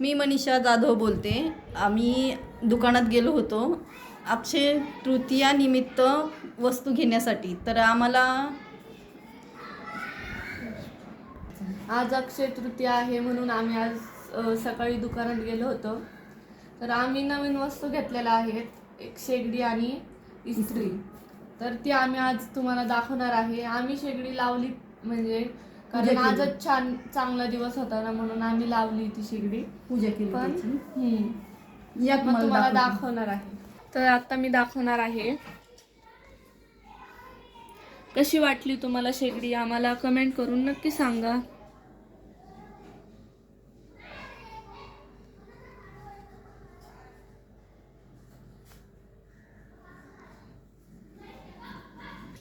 मी मनीषा जाधव बोलते. आम्ही दुकानात गेलो होतो. अक्षय तृतीयानिमित्त वस्तू घेण्यासाठी. तर आम्हाला आज अक्षय तृतीया आहे म्हणून आम्ही आज सकाळी दुकानात गेलो होतो. तर आम्ही नवीन वस्तू घेतलेल्या आहेत. एक शेगडी आणि इस्त्री. तर ती आम्ही आज तुम्हाला दाखवणार आहे. आम्ही शेगडी लावली म्हणजे कारण. आजच छान चांगला दिवस होता ना म्हणून आम्ही लावली ती शेगडी पूजा केली पण त्याची. हम्म. या मग तुम्हाला. दाखवणार आहे तर आता मी दाखवणार आहे कशी वाटली तुम्हाला शेगडी आम्हाला कमेंट करून नक्की सांगा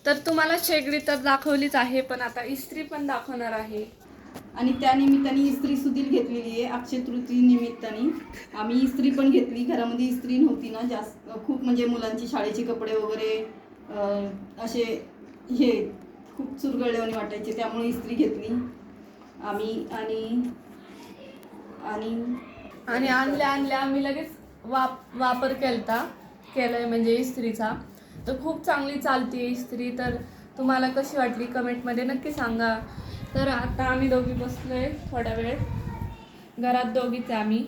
तर तुम्हाला शेगडी तर दाखवलीच आहे पण आता इस्त्री पण दाखवणार आहे. आणि त्या निमित्ताने इस्त्री सुधील घेतलेली आहे अक्षय तृती निमित्ताने. आम्ही इस्त्री पण घेतली घरामध्ये इस्त्री नव्हती ना जास्त खूप म्हणजे मुलांची शाळेचे कपडे वगैरे असे हे खूप चुरगळल्यावानी वाटायचे त्यामुळे इस्त्री घेतली. आम्ही आणि आणि आणि आणल्या आणल्या आम्ही लगेच वाप वापर केलता केलाय म्हणजे इस्त्रीचा. तर खूप चांगली चालते इस्त्री तर तुम्हाला कशी वाटली कमेंटमध्ये नक्की सांगा. तर आता आम्ही दोघी बसलो आहे थोडा वेळ. घरात दोघीच आहे आम्ही.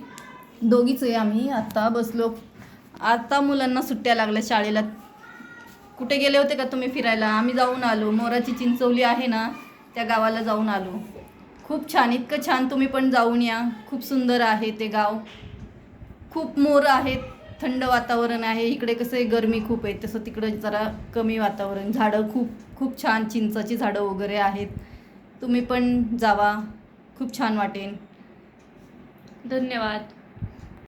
दोघीच आहे आम्ही. आत्ता बसलो. आता मुलांना सुट्ट्या लागल्या शाळेला. कुठे गेले होते का तुम्ही फिरायला? आम्ही जाऊन आलो. मोराची चिंचवली आहे ना त्या गावाला जाऊन आलो. खूप छान. इतकं छान तुम्ही पण जाऊन या. खूप सुंदर आहे ते गाव. खूप मोर आहेत. थंड वातावरण आहे इकडे कसं आहे गरमी खूप आहे तसं तिकडं जरा कमी वातावरण. झाडं खूप खूप छान चिंचाची झाडं वगैरे आहेत. तुम्ही पण जावा. खूप छान वाटेन धन्यवाद.